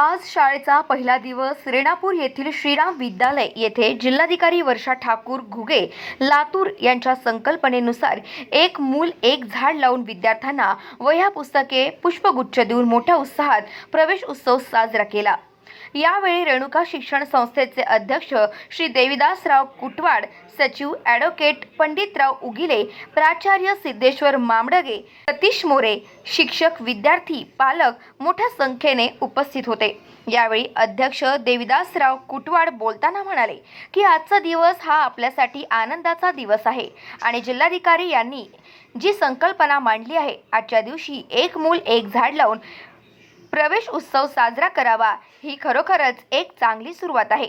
आज शाळेचा पहिला दिवस रेणापूर येथील श्रीराम विद्यालय येथे जिल्हाधिकारी वर्षा ठाकूर घुगे लातूर यांच्या संकल्पनेनुसार एक मूल एक झाड लावून विद्यार्थ्यांना वह्या पुस्तके पुष्पगुच्छ देऊन मोठ्या उत्साहात प्रवेश उत्सव साजरा केला. यावेळी रेणुका शिक्षण संस्थेचे अध्यक्ष श्री देविदासराव कुटवाड सचिव ॲडव्होकेट पंडितराव उगिले प्राचार्य सिद्धेश्वर मामडगे सतीश मोरे शिक्षक विद्यार्थी पालक मोठ्या संख्येने उपस्थित होते. यावेळी अध्यक्ष देविदासराव कुटवाड बोलताना म्हणाले की आजचा दिवस हा आपल्यासाठी आनंदाचा दिवस आहे आणि जिल्हाधिकारी यांनी जी संकल्पना मांडली आहे आजच्या दिवशी एक मूल एक झाड लावून प्रवेश उत्सव साजरा करावा ही खरोखरच एक चांगली सुरुवात आहे.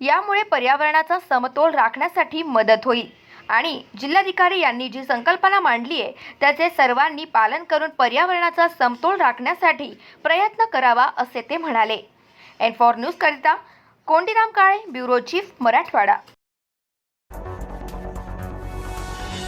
यामुळे पर्यावरणाचा समतोल राखण्यासाठी मदत होईल आणि जिल्हाधिकारी यांनी जी संकल्पना मांडली आहे त्याचे सर्वांनी पालन करून पर्यावरणाचा समतोल राखण्यासाठी प्रयत्न करावा असे ते म्हणाले. एन फॉर न्यूजकरिता कोंडीराम काळे ब्युरो चीफ मराठवाडा.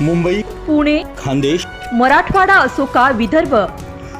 मुंबई पुणे खानदेश मराठवाडा असो का विदर्भ